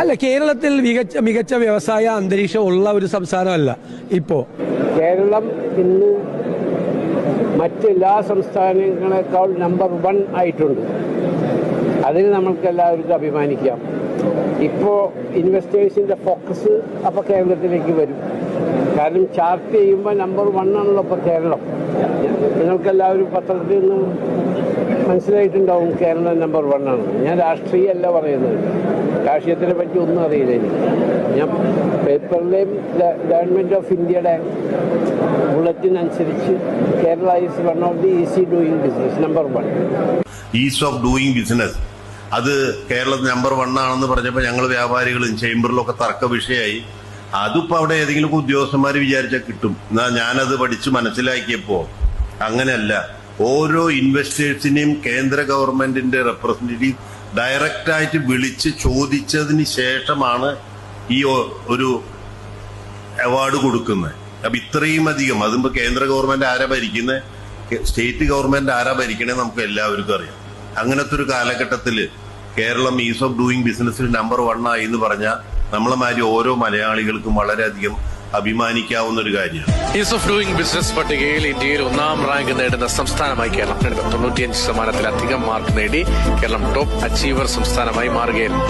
അല്ല കേരളത്തിൽ മികച്ച മികച്ച വ്യവസായ അന്തരീക്ഷം ഉള്ള ഒരു സംസ്ഥാനമല്ല ഇപ്പോ. കേരളം ഇന്ന് മറ്റെല്ലാ സംസ്ഥാനങ്ങളെക്കാൾ നമ്പർ വൺ ആയിട്ടുണ്ട്. അതിന് നമ്മൾക്ക് എല്ലാവർക്കും അഭിമാനിക്കാം. ഇപ്പോൾ ഇൻവെസ്റ്റേഴ്സിന്റെ ഫോക്കസ് അപ്പോൾ കേരളത്തിലേക്ക് വരും. കാരണം ചാർട്ട് ചെയ്യുമ്പോൾ നമ്പർ വൺ ആണല്ലോ ഇപ്പോൾ കേരളം. നിങ്ങൾക്കെല്ലാവരും പത്രത്തിൽ നിന്ന് മനസ്സിലായിട്ടുണ്ടാവും കേരളം നമ്പർ വൺ ആണ്. ഞാൻ രാഷ്ട്രീയമല്ല പറയുന്നത്. രാഷ്ട്രീയത്തിനെ പറ്റി ഒന്നും അറിയില്ല എനിക്ക് ഞാൻ പേപ്പറിലെയും ഗവൺമെന്റ് ഓഫ് ഇന്ത്യയുടെ ബുള്ളറ്റിൻ അനുസരിച്ച് Kerala is one of the easy doing business number one. Ease of doing business. അത് കേരളത്തിൽ നമ്പർ വൺ ആണെന്ന് പറഞ്ഞപ്പോൾ ഞങ്ങൾ വ്യാപാരികളും ചേംബറിലും ഒക്കെ തർക്ക വിഷയമായി അതിപ്പോ അവിടെ ഏതെങ്കിലും ഉദ്യോഗസ്ഥന്മാർ വിചാരിച്ചാൽ കിട്ടും. എന്നാ ഞാനത് പഠിച്ച് മനസ്സിലാക്കിയപ്പോ അങ്ങനെയല്ല. ഓരോ ഇൻവെസ്റ്റേഴ്സിനെയും കേന്ദ്ര ഗവൺമെന്റിന്റെ റെപ്രസെന്റേറ്റീവ് ഡയറക്റ്റ് ആയിട്ട് വിളിച്ച് ചോദിച്ചതിന് ശേഷമാണ് ഈ ഒരു അവാർഡ് കൊടുക്കുന്നത്. അപ്പൊ ഇത്രയും അധികം. അതിപ്പോ കേന്ദ്ര ഗവൺമെന്റ് ആരാ ഭരിക്കുന്നത് സ്റ്റേറ്റ് ഗവൺമെന്റ് ആരാ ഭരിക്കണേ നമുക്ക് എല്ലാവർക്കും അറിയാം. അങ്ങനത്തെ ഒരു കാലഘട്ടത്തിൽ കേരളം ഈസ് ഓഫ് ഡൂയിങ് ബിസിനസ്സിൽ നമ്പർ വൺ ആയി എന്ന് പറഞ്ഞാൽ നമ്മളെ മാതിരി ഓരോ മലയാളികൾക്കും വളരെയധികം അഭിമാനിക്കാവുന്ന ഒരു കാര്യമാണ്. ഈസ് ഓഫ് ഡൂയിങ് ബിസിനസ് പട്ടികയിൽ ഇന്ത്യയിൽ ഒന്നാം റാങ്ക് നേടുന്ന സംസ്ഥാനമായി കേരളം. തൊണ്ണൂറ്റിയഞ്ച് ശതമാനത്തിലധികം മാർക്ക് നേടി കേരളം ടോപ്പ് അച്ചീവർ സംസ്ഥാനമായി മാറുകയായിരുന്നു